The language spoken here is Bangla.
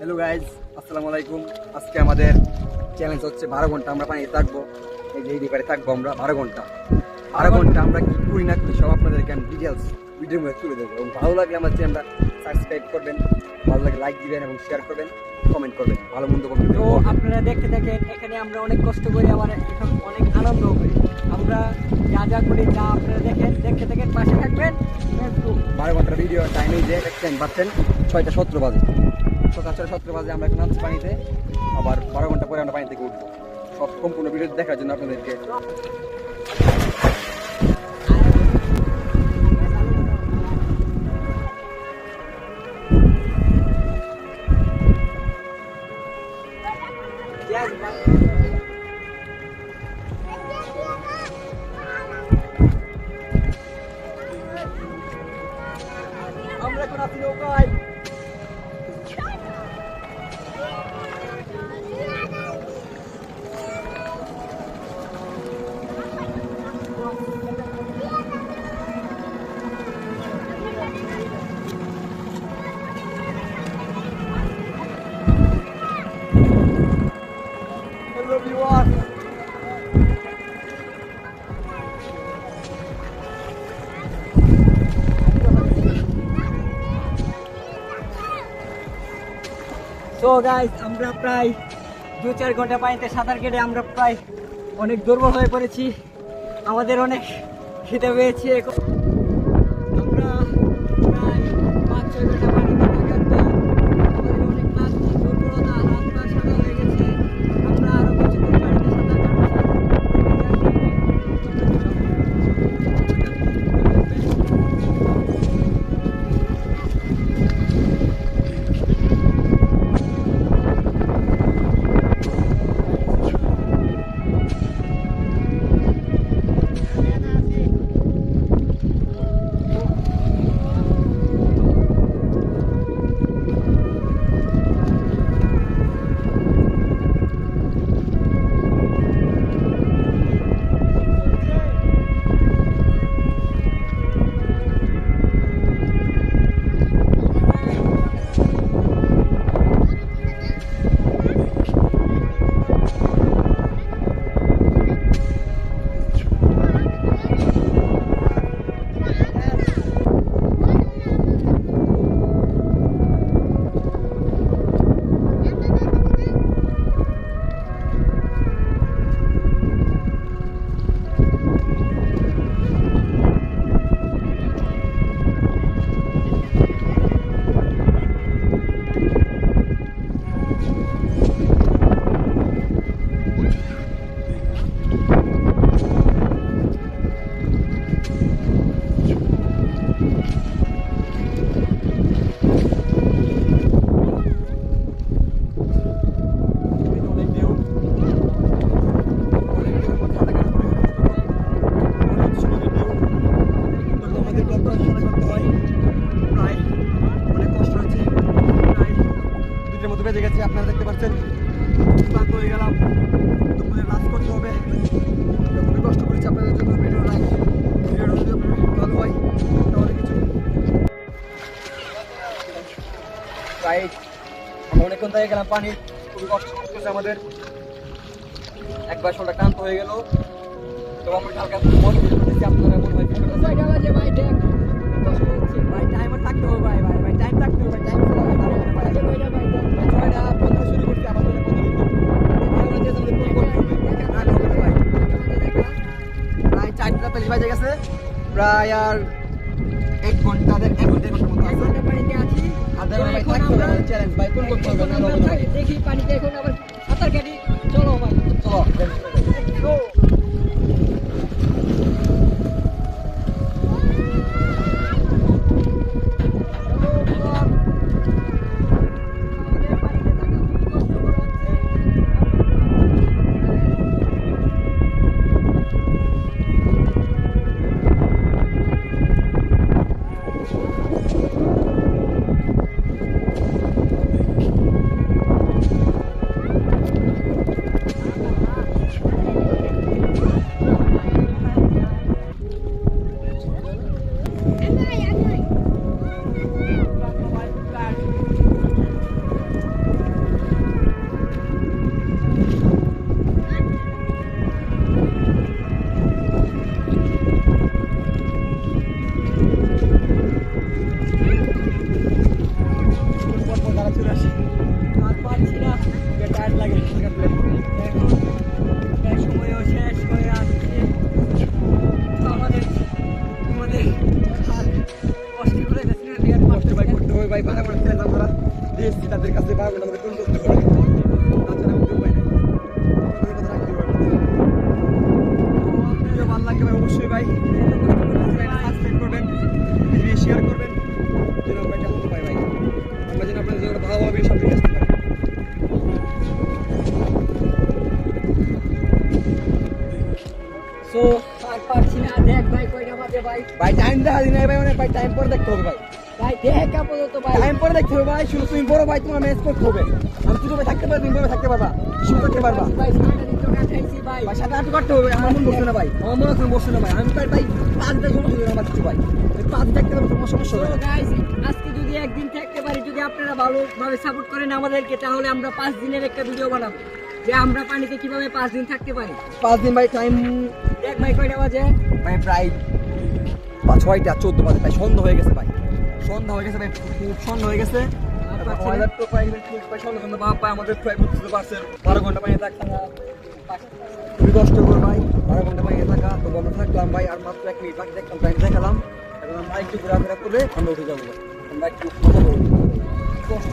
হ্যালো গাইজ আসসালামু আলাইকুম। আজকে আমাদের চ্যালেঞ্জ হচ্ছে বারো ঘণ্টা আমরা পানিতে থাকব। এই যে রিভারে থাকব আমরা বারো ঘণ্টা। বারো ঘণ্টা আমরা কি করি না করি সব আপনাদেরকে আমি ডিটেলস ভিডিওর মধ্যে তুলে দেবো। এবং ভালো লাগলে আমার চ্যানেলটা সাবস্ক্রাইব করবেন ভালো লাগলে লাইক দিবেন এবং শেয়ার করবেন কমেন্ট করবেন। ভালো মন্দ করবেন তো আপনারা দেখতে দেখেন এখানে আমরা অনেক কষ্ট করি আবার এখন অনেক আনন্দ করি আমরা যা যা করি যা আপনারা দেখেন দেখতে দেখেন পাশে থাকবেন। বারো ঘণ্টার ভিডিও টাইমে যে দেখছেন পাচ্ছেন? ছয়টা সতেরো বাজে। সকাল ছয়টা সতেরো বাজে আমরা এখন পানিতে। আবার বারো ঘণ্টা পরে আমরা পানি থেকে উঠবো। সব সম্পূর্ণ দেখার জন্য আপনাদেরকে। আমরা এখন আছি নৌকায়। সো গাইজ আমরা প্রায় দু চার ঘণ্টা পানিতে সাঁতার কেটে আমরা প্রায় অনেক দুর্বল হয়ে পড়েছি। আমাদের অনেক খিদে পেয়েছে। আমরা অনেকক্ষণ থেকে গেলাম পানি খুবই কষ্ট করতেছে আমাদের একবার শোলটা ক্লান্ত হয়ে গেল তো আমরা হালকা মন করতেছি আপনারা মনে হয় ভাই কষ্ট হচ্ছে ভাই টাইমার থাকতে হবে ভাই ভাই ভাই টাইম থাকতে হবে টাইম শুরু করতে প্রায় চারটা বাজে গেছে প্রায় আর এক ঘণ্টা দেড় এক ঘণ্টা এক ঘণ্টা এক মতো আছে পানিতে আছি। আধা ঘণ্টা ভাই থাকতে হবে চ্যালেঞ্জ ভাই কোন করতে হবে না দেখি পানিতে এখন আবার সাঁতার কাটি চলো ভাই। চলো। অবশ্যই ভাই সাবস্ক্রাইব করবেন ভিডিও শেয়ার করবেন যেন পাই ভাই। আমরা যেন আপনাদের জন্য ভালোভাবে সব দিকে আসতে পারি। সো আর পারছি না দেখ ভাই কয়টা বাজে ভাই? ভাই টাইম দেখা দিন ভাই অনেক ভাই টাইম পরে দেখতে হবে ভাই। দেখ আপাতত ভাই? টাইম পরে দেখতে হবে ভাই তুমি বড় ভাই তোমার ম্যাচ করতে হবে। আমি ছোট ভাই থাকতে পারব তুমি বড় থাকতে পারবা। শুরু করতে পারবা। ভাই সাথে আটু কাটতে হবে আমার মন না ভাই। আমার মন না ভাই। আমি তাই ভাই পাঁচ সমস্যা আমার কিছু ভাই। পাঁচ থাকতে পারব তোমার সমস্যা হবে So না। guys, আজকে যদি একদিন থাকতে পারি যদি আপনারা ভালোভাবে সাপোর্ট করেন আমাদেরকে তাহলে আমরা পাঁচ দিনের একটা ভিডিও বানাবো। যে আমরা পানিতে কীভাবে পাঁচ দিন থাকতে পারি। পাঁচ দিন ভাই টাইম দেখ ভাই কয়টা বাজে? ভাই প্রায় পাঁচ ছয়টা চোদ্দ বাজে প্রায় সন্ধ্যা হয়ে গেছে ভাই। সন্ধ্যা হয়ে গেছে ভাই খুব সন্ধ্যা হয়ে গেছে। তো প্রায় সন্ধ্যা সন্ধ্যা ভাব আমাদের প্রায় বুঝতে পারছেন বারো ঘণ্টা পানিতে থাকতাম খুবই কষ্ট করে ভাই বারো ঘণ্টা থাকা। তো আমরা থাকলাম ভাই আর মাত্র এক মিনিট বাকি দেখলাম টাইম দেখালাম। এখন আমরা একটু ঘোরাফেরা করে আমরা উঠে যাব। আমরা একটু কষ্ট।